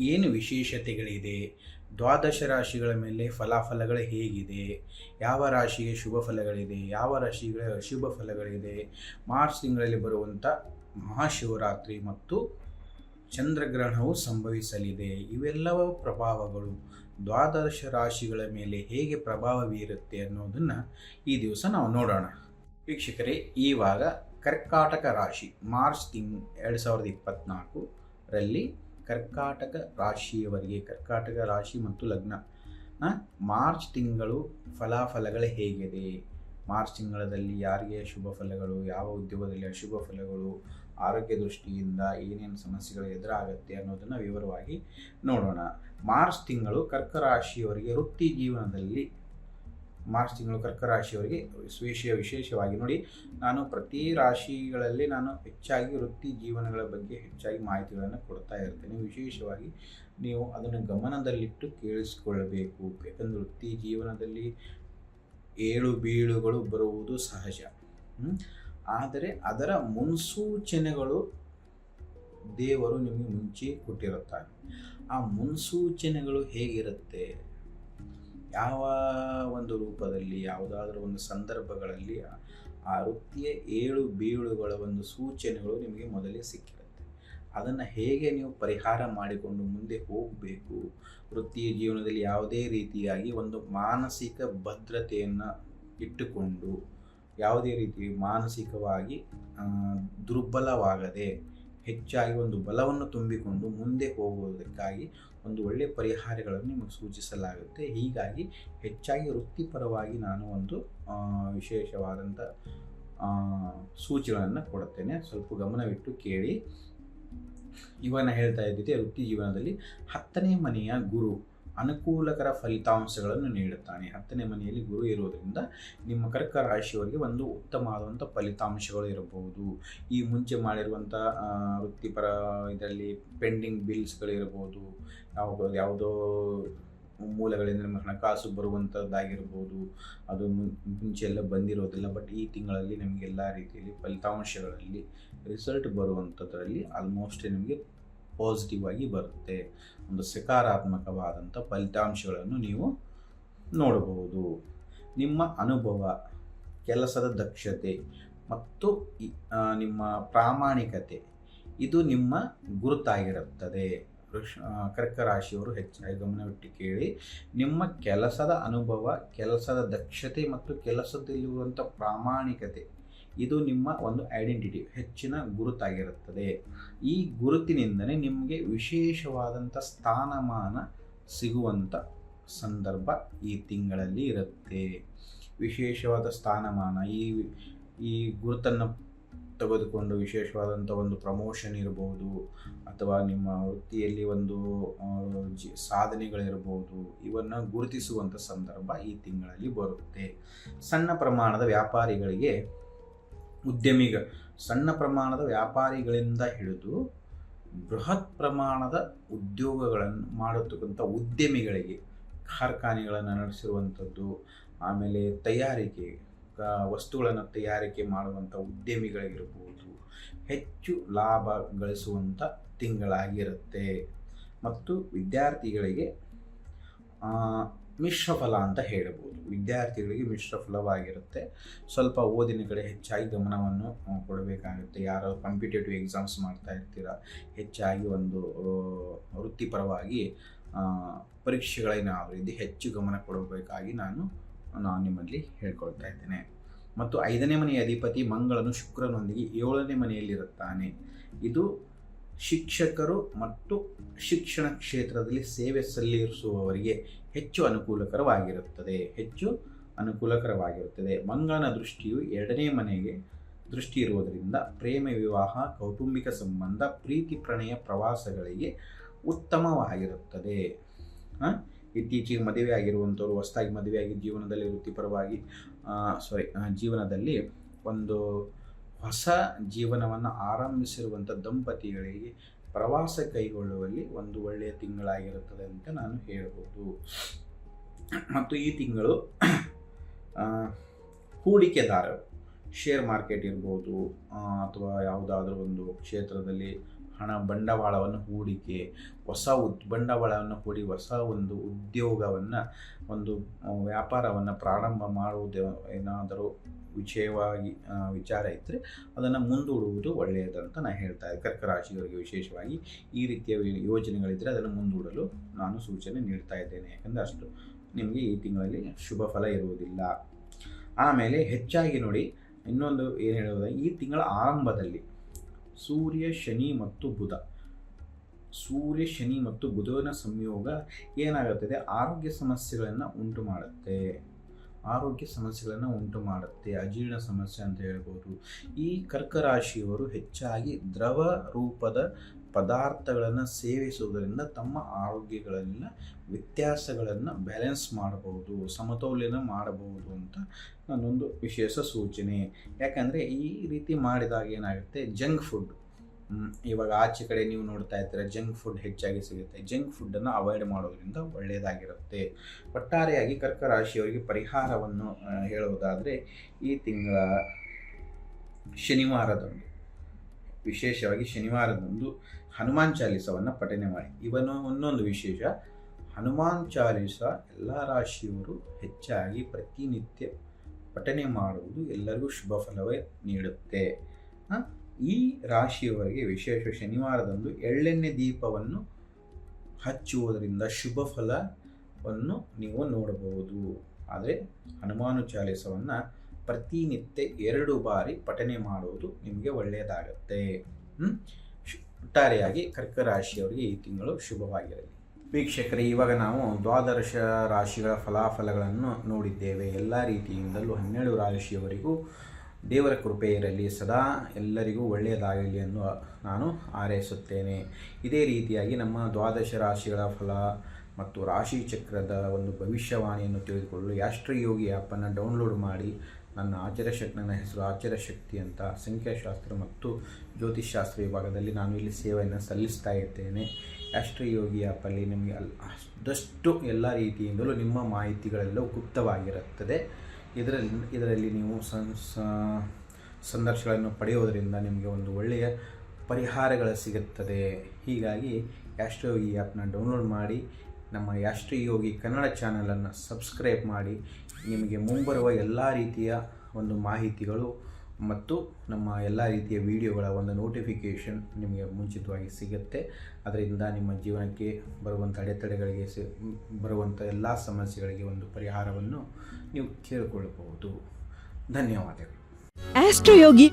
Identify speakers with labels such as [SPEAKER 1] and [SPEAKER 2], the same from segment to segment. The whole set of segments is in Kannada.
[SPEAKER 1] ಏನು ವಿಶೇಷತೆಗಳಿದೆ? ದ್ವಾದಶ ರಾಶಿಗಳ ಮೇಲೆ ಫಲಾಫಲಗಳು ಹೇಗಿದೆ? ಯಾವ ರಾಶಿಗೆ ಶುಭ ಫಲಗಳಿದೆ? ಯಾವ ರಾಶಿಗಳ ಅಶುಭ ಫಲಗಳಿದೆ? ಮಾರ್ಚ್ ತಿಂಗಳಲ್ಲಿ ಬರುವಂಥ ಮಹಾಶಿವರಾತ್ರಿ ಮತ್ತು ಚಂದ್ರಗ್ರಹಣವು ಸಂಭವಿಸಲಿದೆ. ಇವೆಲ್ಲವ ಪ್ರಭಾವಗಳು ದ್ವಾದಶ ರಾಶಿಗಳ ಮೇಲೆ ಹೇಗೆ ಪ್ರಭಾವ ಬೀರುತ್ತೆ ಅನ್ನೋದನ್ನು ಈ ದಿವಸ ನಾವು ನೋಡೋಣ. ವೀಕ್ಷಕರೇ, ಈವಾಗ ಕರ್ಕಾಟಕ ರಾಶಿ ಮಾರ್ಚ್ ತಿಂಗ್ ಎರಡು ಸಾವಿರದ ಇಪ್ಪತ್ತ್ನಾಲ್ಕು ರಲ್ಲಿ ಕರ್ಕಾಟಕ ರಾಶಿಯವರಿಗೆ, ಕರ್ಕಾಟಕ ರಾಶಿ ಮತ್ತು ಲಗ್ನ ಮಾರ್ಚ್ ತಿಂಗಳು ಫಲಾಫಲಗಳು ಹೇಗಿದೆ? ಮಾರ್ಚ್ ತಿಂಗಳಲ್ಲಿ ಯಾರಿಗೆ ಶುಭ ಫಲಗಳು, ಯಾವ ಉದ್ಯೋಗದಲ್ಲಿ ಅಶುಭ ಫಲಗಳು, ಆರೋಗ್ಯ ದೃಷ್ಟಿಯಿಂದ ಏನೇನು ಸಮಸ್ಯೆಗಳು ಎದುರಾಗುತ್ತೆ ಅನ್ನೋದನ್ನು ವಿವರವಾಗಿ ನೋಡೋಣ. ಮಾರ್ಚ್ ತಿಂಗಳು ಕರ್ಕ ರಾಶಿಯವರಿಗೆ ವೃತ್ತಿ ಜೀವನದಲ್ಲಿ ಮಾರ್ಚ್ ತಿಂಗಳು ಕರ್ಕ ರಾಶಿಯವರಿಗೆ ವಿಶೇಷ, ವಿಶೇಷವಾಗಿ ನೋಡಿ ನಾನು ಪ್ರತಿ ರಾಶಿಗಳಲ್ಲಿ ನಾನು ಹೆಚ್ಚಾಗಿ ವೃತ್ತಿ ಜೀವನಗಳ ಬಗ್ಗೆ ಹೆಚ್ಚಾಗಿ ಮಾಹಿತಿಗಳನ್ನು ಕೊಡ್ತಾ ಇರ್ತೇನೆ. ವಿಶೇಷವಾಗಿ ನೀವು ಅದನ್ನು ಗಮನದಲ್ಲಿಟ್ಟು ಕೇಳಿಸಿಕೊಳ್ಳಬೇಕು ಯಾಕಂದರೆ ವೃತ್ತಿ ಜೀವನದಲ್ಲಿ ಏಳು ಬೀಳುಗಳು ಬರುವುದು ಸಹಜ? ಆದರೆ ಅದರ ಮುನ್ಸೂಚನೆಗಳು ದೇವರು ನಿಮಗೆ ಮುಂಚೆ ಕೊಟ್ಟಿರುತ್ತಾರೆ. ಆ ಮುನ್ಸೂಚನೆಗಳು ಹೇಗಿರುತ್ತೆ? ಯಾವ ಒಂದು ರೂಪದಲ್ಲಿ, ಯಾವುದಾದ್ರೂ ಒಂದು ಸಂದರ್ಭಗಳಲ್ಲಿ ಆ- ವೃತ್ತಿಯ ಏಳು ಬೀಳುಗಳ ಒಂದು ಸೂಚನೆಗಳು ನಿಮಗೆ ಮೊದಲೇ ಸಿಕ್ಕಿರುತ್ತೆ. ಅದನ್ನು ಹೇಗೆ ನೀವು ಪರಿಹಾರ ಮಾಡಿಕೊಂಡು ಮುಂದೆ ಹೋಗಬೇಕು? ವೃತ್ತಿಯ ಜೀವನದಲ್ಲಿ ಯಾವುದೇ ರೀತಿಯಾಗಿ ಒಂದು ಮಾನಸಿಕ ಭದ್ರತೆಯನ್ನು ಇಟ್ಟುಕೊಂಡು, ಯಾವುದೇ ರೀತಿ ಮಾನಸಿಕವಾಗಿ ದುರ್ಬಲವಾಗದೆ ಹೆಚ್ಚಾಗಿ ಒಂದು ಬಲವನ್ನು ತುಂಬಿಕೊಂಡು ಮುಂದೆ ಹೋಗುವುದಕ್ಕಾಗಿ ಒಂದು ಒಳ್ಳೆಯ ಪರಿಹಾರಗಳನ್ನು ನಿಮಗೆ ಸೂಚಿಸಲಾಗುತ್ತೆ. ಹೀಗಾಗಿ ಹೆಚ್ಚಾಗಿ ವೃತ್ತಿಪರವಾಗಿ ನಾನು ಒಂದು ವಿಶೇಷವಾದಂಥ ಸೂಚಿಗಳನ್ನು ಕೊಡುತ್ತೇನೆ. ಸ್ವಲ್ಪ ಗಮನವಿಟ್ಟು ಕೇಳಿ. ಇವನ್ನ ಹೇಳ್ತಾ ಇದ್ದಿದ್ದೆ ವೃತ್ತಿ ಜೀವನದಲ್ಲಿ ಹತ್ತನೇ ಮನೆಯ ಗುರು. ಅನುಕೂಲಕರ ಫಲಿತಾಂಶಗಳನ್ನು ನೀಡುತ್ತಾನೆ. ಹತ್ತನೇ ಮನೆಯಲ್ಲಿ ಗುರು ಇರುವುದರಿಂದ ನಿಮ್ಮ ಕರ್ಕ ರಾಶಿಯವರಿಗೆ ಒಂದು ಉತ್ತಮವಾದಂಥ ಫಲಿತಾಂಶಗಳು ಇರಬಹುದು. ಈ ಮುಂಚೆ ಮಾಡಿರುವಂಥ ವೃತ್ತಿಪರ ಇದರಲ್ಲಿ ಪೆಂಡಿಂಗ್ ಬಿಲ್ಸ್ಗಳಿರ್ಬೋದು ಯಾವ, ಯಾವುದೋ ಮೂಲಗಳಿಂದ ನಿಮ್ಮ ಹಣಕಾಸು ಬರುವಂಥದ್ದಾಗಿರ್ಬೋದು ಅದು ಮುಂಚೆ ಎಲ್ಲ ಬಂದಿರೋದಿಲ್ಲ. ಬಟ್ ಈ ತಿಂಗಳಲ್ಲಿ ನಿಮಗೆಲ್ಲ ರೀತಿಯಲ್ಲಿ ಫಲಿತಾಂಶಗಳಲ್ಲಿ ರಿಸಲ್ಟ್ ಬರುವಂಥದ್ರಲ್ಲಿ ಆಲ್ಮೋಸ್ಟ್ ನಿಮಗೆ ಪಾಸಿಟಿವ್ ಆಗಿ ಬರುತ್ತೆ. ಒಂದು ಸಕಾರಾತ್ಮಕವಾದಂಥ ಫಲಿತಾಂಶಗಳನ್ನು ನೀವು ನೋಡಬಹುದು. ನಿಮ್ಮ ಅನುಭವ, ಕೆಲಸದ ದಕ್ಷತೆ ಮತ್ತು ನಿಮ್ಮ ಪ್ರಾಮಾಣಿಕತೆ, ಇದು ನಿಮ್ಮ ಗುರುತಾಗಿರುತ್ತದೆ. ವೃಷ ಕರ್ಕ ರಾಶಿಯವರು ಹೆಚ್ಚಾಗಿ ಗಮನವಿಟ್ಟು ಕೇಳಿ, ನಿಮ್ಮ ಕೆಲಸದ ಅನುಭವ, ಕೆಲಸದ ದಕ್ಷತೆ ಮತ್ತು ಕೆಲಸದಲ್ಲಿರುವಂಥ ಪ್ರಾಮಾಣಿಕತೆ ಇದು ನಿಮ್ಮ ಒಂದು ಐಡೆಂಟಿಟಿ ಹೆಚ್ಚಿನ ಗುರುತಾಗಿರುತ್ತದೆ. ಈ ಗುರುತಿನಿಂದಲೇ ನಿಮಗೆ ವಿಶೇಷವಾದಂಥ ಸ್ಥಾನಮಾನ ಸಿಗುವಂಥ ಸಂದರ್ಭ ಈ ತಿಂಗಳಲ್ಲಿ ಇರುತ್ತೆ. ವಿಶೇಷವಾದ ಸ್ಥಾನಮಾನ, ಈ ಈ ಗುರುತನ್ನು ತೆಗೆದುಕೊಂಡು ವಿಶೇಷವಾದಂಥ ಒಂದು ಪ್ರಮೋಷನ್ ಇರ್ಬೋದು, ಅಥವಾ ನಿಮ್ಮ ವೃತ್ತಿಯಲ್ಲಿ ಒಂದು ಜಿ, ಸಾಧನೆಗಳಿರ್ಬೋದು, ಇವನ್ನು ಗುರುತಿಸುವಂಥ ಸಂದರ್ಭ ಈ ತಿಂಗಳಲ್ಲಿ ಬರುತ್ತೆ. ಸಣ್ಣ ಪ್ರಮಾಣದ ವ್ಯಾಪಾರಿಗಳಿಗೆ ಉದ್ಯಮಿಗ, ಸಣ್ಣ ಪ್ರಮಾಣದ ವ್ಯಾಪಾರಿಗಳಿಂದ ಹಿಡಿದು ಬೃಹತ್ ಪ್ರಮಾಣದ ಉದ್ಯೋಗಗಳನ್ನು ಮಾಡತಕ್ಕಂಥ ಉದ್ಯಮಿಗಳಿಗೆ, ಕಾರ್ಖಾನೆಗಳನ್ನು ನಡೆಸಿರುವಂಥದ್ದು ಆಮೇಲೆ ತಯಾರಿಕೆ ವಸ್ತುಗಳನ್ನು ತಯಾರಿಕೆ ಮಾಡುವಂಥ ಉದ್ಯಮಿಗಳಿಗಿರ್ಬೋದು, ಹೆಚ್ಚು ಲಾಭ ಗಳಿಸುವಂಥ ತಿಂಗಳಾಗಿರುತ್ತೆ. ಮತ್ತು ವಿದ್ಯಾರ್ಥಿಗಳಿಗೆ ಮಿಶ್ರ ಫಲ ಅಂತ ಹೇಳಬಹುದು ವಿದ್ಯಾರ್ಥಿಗಳಿಗೆ ಮಿಶ್ರ ಫಲವಾಗಿರುತ್ತೆ. ಸ್ವಲ್ಪ ಓದಿನ ಕಡೆ ಹೆಚ್ಚಾಗಿ ಗಮನವನ್ನು ಕೊಡಬೇಕಾಗುತ್ತೆ. ಯಾರು ಕಾಂಪಿಟೇಟಿವ್ ಎಕ್ಸಾಮ್ಸ್ ಮಾಡ್ತಾ ಇರ್ತೀರಾ ಹೆಚ್ಚಾಗಿ ಒಂದು ವೃತ್ತಿಪರವಾಗಿ ಆ, ಪರೀಕ್ಷೆಗಳೇನಾದರೂ ಇದು ಹೆಚ್ಚು ಗಮನ ಕೊಡಬೇಕಾಗಿ ನಾನು ನಾನು ನಿಮ್ಮಲ್ಲಿ ಹೇಳ್ಕೊಳ್ತಾ ಇದ್ದೇನೆ. ಮತ್ತು ಐದನೇ ಮನೆಯ ಅಧಿಪತಿ ಮಂಗಳನು ಶುಕ್ರನೊಂದಿಗೆ ಏಳನೇ ಮನೆಯಲ್ಲಿರುತ್ತಾನೆ. ಇದು ಶಿಕ್ಷಕರು ಮತ್ತು ಶಿಕ್ಷಣ ಕ್ಷೇತ್ರದಲ್ಲಿ ಸೇವೆ ಸಲ್ಲಿಸುವವರಿಗೆ ಹೆಚ್ಚು ಅನುಕೂಲಕರವಾಗಿರುತ್ತದೆ. ಹೆಚ್ಚು ಅನುಕೂಲಕರವಾಗಿರುತ್ತದೆ. ಮಂಗನ ದೃಷ್ಟಿಯು ಎರಡನೇ ಮನೆಗೆ ದೃಷ್ಟಿ ಇರುವುದರಿಂದ ಪ್ರೇಮ, ವಿವಾಹ, ಕೌಟುಂಬಿಕ ಸಂಬಂಧ, ಪ್ರೀತಿ, ಪ್ರಣಯ ಪ್ರವಾಸಗಳಿಗೆ ಉತ್ತಮವಾಗಿರುತ್ತದೆ. ಇತ್ತೀಚೆಗೆ ಮದುವೆ ಆಗಿರುವಂಥವ್ರು ಹೊಸದಾಗಿ ಮದುವೆಯಾಗಿ ಜೀವನದಲ್ಲಿ ವೃತ್ತಿಪರವಾಗಿ ಸಾರಿ ಜೀವನದಲ್ಲಿ ಒಂದು ಹೊಸ ಜೀವನವನ್ನು ಆರಂಭಿಸಿರುವಂಥ ದಂಪತಿಗಳಿಗೆ ಪ್ರವಾಸ ಕೈಗೊಳ್ಳುವಲ್ಲಿ ಒಂದು ಒಳ್ಳೆಯ ತಿಂಗಳಾಗಿರುತ್ತದೆ ಅಂತ ನಾನು ಹೇಳ್ಬೋದು. ಮತ್ತು ಈ ತಿಂಗಳು ಹೂಡಿಕೆದಾರರು ಶೇರ್ ಮಾರ್ಕೆಟ್ ಇರ್ಬೋದು ಅಥವಾ ಯಾವುದಾದ್ರೂ ಒಂದು ಕ್ಷೇತ್ರದಲ್ಲಿ ಹಣ ಬಂಡವಾಳವನ್ನು ಹೂಡಿಕೆ, ಹೊಸ ಉದ್, ಬಂಡವಾಳವನ್ನು ಹೂಡಿ ಹೊಸ ಒಂದು ಉದ್ಯೋಗವನ್ನು, ಒಂದು ವ್ಯಾಪಾರವನ್ನು ಪ್ರಾರಂಭ ಮಾಡುವುದು ಏನಾದರೂ ವಿಷಯವಾಗಿ ವಿಚಾರ ಇದ್ದರೆ ಅದನ್ನು ಮುಂದೂಡುವುದು ಒಳ್ಳೆಯದಂತ ನಾನು ಹೇಳ್ತಾ ಇದ್ದೆ. ಕರ್ಕ ರಾಶಿಯವರಿಗೆ ವಿಶೇಷವಾಗಿ ಈ ರೀತಿಯ ಯೋಜನೆಗಳಿದ್ದರೆ ಅದನ್ನು ಮುಂದೂಡಲು ನಾನು ಸೂಚನೆ ನೀಡ್ತಾ ಇದ್ದೇನೆ. ಯಾಕಂದರೆ ಅಷ್ಟು ನಿಮಗೆ ಈ ತಿಂಗಳಲ್ಲಿ ಶುಭ ಫಲ ಇರುವುದಿಲ್ಲ. ಆಮೇಲೆ ಹೆಚ್ಚಾಗಿ ನೋಡಿ ಇನ್ನೊಂದು ಏನು ಹೇಳುವುದು ಈ ತಿಂಗಳ ಆರಂಭದಲ್ಲಿ ಸೂರ್ಯ, ಶನಿ ಮತ್ತು ಬುಧ. ಸೂರ್ಯ, ಶನಿ ಮತ್ತು ಬುಧನ ಸಂಯೋಗ ಏನಾಗುತ್ತದೆ? ಆರೋಗ್ಯ ಸಮಸ್ಯೆಗಳನ್ನು ಉಂಟು ಮಾಡುತ್ತೆ ಆರೋಗ್ಯ ಸಮಸ್ಯೆಗಳನ್ನು ಉಂಟು ಮಾಡುತ್ತೆ, ಅಜೀರ್ಣ ಸಮಸ್ಯೆ ಅಂತ ಹೇಳ್ಬೋದು. ಈ ಕರ್ಕ ರಾಶಿಯವರು ಹೆಚ್ಚಾಗಿ ದ್ರವ ರೂಪದ ಪದಾರ್ಥಗಳನ್ನು ಸೇವಿಸುವುದರಿಂದ ತಮ್ಮ ಆರೋಗ್ಯಗಳಲ್ಲಿನ ವ್ಯತ್ಯಾಸಗಳನ್ನು ಬ್ಯಾಲೆನ್ಸ್ ಮಾಡಬಹುದು, ಸಮತೋಲನ ಮಾಡಬಹುದು ಅಂತ ನನ್ನೊಂದು ವಿಶೇಷ ಸೂಚನೆ. ಯಾಕಂದರೆ ಈ ರೀತಿ ಮಾಡಿದಾಗ ಏನಾಗುತ್ತೆ? ಜಂಕ್ ಫುಡ್ ಇವಾಗ ಆಚೆ ಕಡೆ ನೀವು ನೋಡ್ತಾ ಇರ್ತೀರ ಜಂಕ್ ಫುಡ್ ಹೆಚ್ಚಾಗಿ ಸಿಗುತ್ತೆ. ಜಂಕ್ ಫುಡ್ಡನ್ನು ಅವಾಯ್ಡ್ ಮಾಡೋದ್ರಿಂದ ಒಳ್ಳೆಯದಾಗಿರುತ್ತೆ ಒಟ್ಟಾರೆಯಾಗಿ ಕರ್ಕ ರಾಶಿಯವರಿಗೆ ಪರಿಹಾರವನ್ನು ಹೇಳುವುದಾದರೆ ಈ ತಿಂಗಳ ಶನಿವಾರದಂದು, ವಿಶೇಷವಾಗಿ ಶನಿವಾರದಂದು ಹನುಮಾನ್ ಚಾಲೀಸವನ್ನು ಪಠನೆ ಮಾಡಿ. ಇವನು ಒಂದೊಂದು ವಿಶೇಷ, ಹನುಮಾನ್ ಚಾಲೀಸ ಎಲ್ಲ ರಾಶಿಯವರು ಹೆಚ್ಚಾಗಿ ಪ್ರತಿನಿತ್ಯ ಪಠನೆ ಮಾಡುವುದು ಎಲ್ಲರಿಗೂ ಶುಭ ಫಲವೇ ನೀಡುತ್ತೆ. ಈ ರಾಶಿಯವರಿಗೆ ವಿಶೇಷ ಶನಿವಾರದಂದು ಎಳ್ಳೆಣ್ಣೆ ದೀಪವನ್ನು ಹಚ್ಚುವುದರಿಂದ ಶುಭ ಫಲವನ್ನು ನೀವು ನೋಡಬಹುದು. ಆದರೆ ಹನುಮಾನು ಚಾಲೀಸವನ್ನು ಪ್ರತಿನಿತ್ಯ ಎರಡು ಬಾರಿ ಪಠನೆ ಮಾಡುವುದು ನಿಮಗೆ ಒಳ್ಳೆಯದಾಗತ್ತೆ. ಒಟ್ಟಾರೆಯಾಗಿ ಕರ್ಕ ರಾಶಿಯವರಿಗೆ ಈ ತಿಂಗಳು ಶುಭವಾಗಿರಲಿ. ವೀಕ್ಷಕರೇ, ಇವಾಗ ನಾವು ದ್ವಾದಶ ರಾಶಿಗಳ ಫಲಾಫಲಗಳನ್ನು ನೋಡಿದ್ದೇವೆ. ಎಲ್ಲ ರೀತಿಯಿಂದಲೂ ಹನ್ನೆರಡು ರಾಶಿಯವರಿಗೂ ದೇವರ ಕೃಪೆ ಇರಲಿ ಸದಾ ಎಲ್ಲರಿಗೂ ಒಳ್ಳೆಯದಾಗಲಿ ಎಂದು ನಾನು ಹಾರೈಸುತ್ತೇನೆ. ಇದೇ ರೀತಿಯಾಗಿ ನಮ್ಮ ದ್ವಾದಶ ರಾಶಿಗಳ ಫಲ ಮತ್ತು ರಾಶಿ ಚಕ್ರದ ಒಂದು ಭವಿಷ್ಯವಾಣಿಯನ್ನು ತಿಳಿದುಕೊಳ್ಳಲು ಯಾಷ್ಟ್ರಯೋಗಿ ಆ್ಯಪನ್ನು ಡೌನ್ಲೋಡ್ ಮಾಡಿ ನನ್ನ ಆಚಾರ್ಯಶಕ್ತಿ ನನ್ನ ಹೆಸರು ಆಚಾರ್ಯಶಕ್ತಿ ಅಂತ ಸಂಖ್ಯಾಶಾಸ್ತ್ರ ಮತ್ತು ಜ್ಯೋತಿಷ್ಶಾಸ್ತ್ರ ವಿಭಾಗದಲ್ಲಿ ನಾನು ಇಲ್ಲಿ ಸೇವೆಯನ್ನು ಸಲ್ಲಿಸ್ತಾ ಇದ್ದೇನೆ. ರಾಷ್ಟ್ರಯೋಗಿ ಆ್ಯಪಲ್ಲಿ ನಿಮಗೆ ಅಲ್, ಅಷ್ಟು ಎಲ್ಲ ರೀತಿಯಿಂದಲೂ ನಿಮ್ಮ ಮಾಹಿತಿಗಳೆಲ್ಲವೂ ಗುಪ್ತವಾಗಿರುತ್ತದೆ. ಇದರಲ್ಲಿ ಇದರಲ್ಲಿ ನೀವು ಸಂ, ಸ- ಸಂದರ್ಶಗಳನ್ನು ಪಡೆಯುವುದರಿಂದ ನಿಮಗೆ ಒಂದು ಒಳ್ಳೆಯ ಪರಿಹಾರಗಳು ಸಿಗುತ್ತದೆ. ಹೀಗಾಗಿ ಯಾಸ್ಟ್ರಯೋಗಿ ಆ್ಯಪ್ನ ಡೌನ್ಲೋಡ್ ಮಾಡಿ, ನಮ್ಮ ಯಾಸ್ಟ್ರಯೋಗಿ ಕನ್ನಡ ಚಾನಲನ್ನು ಸಬ್ಸ್ಕ್ರೈಬ್ ಮಾಡಿ, ನಿಮಗೆ ಮುಂಬರುವ ಎಲ್ಲ ರೀತಿಯ ಒಂದು ಮಾಹಿತಿಗಳು ಮತ್ತು ನಮ್ಮ ಎಲ್ಲ ರೀತಿಯ ವಿಡಿಯೋಗಳ ಒಂದು ನೋಟಿಫಿಕೇಷನ್ ನಿಮಗೆ ಮುಂಚಿತವಾಗಿ ಸಿಗುತ್ತೆ. ಅದರಿಂದ ನಿಮ್ಮ ಜೀವನಕ್ಕೆ ಬರುವಂಥ ಅಡೆತಡೆಗಳಿಗೆ ಸಿ, ಬರುವಂಥ ಎಲ್ಲ ಸಮಸ್ಯೆಗಳಿಗೆ ಒಂದು ಪರಿಹಾರವನ್ನು ನೀವು ಕೇಳಿಕೊಳ್ಳಬಹುದು. ಧನ್ಯವಾದಗಳು.
[SPEAKER 2] ಆಸ್ಟ್ರೋಯೋಗಿ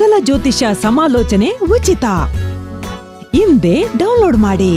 [SPEAKER 2] ಮೊದಲ ಜ್ಯೋತಿಷ ಸಮಾಲೋಚನೆ ಉಚಿತ ಹಿಂದೆ ಡೌನ್ಲೋಡ್ ಮಾಡಿ.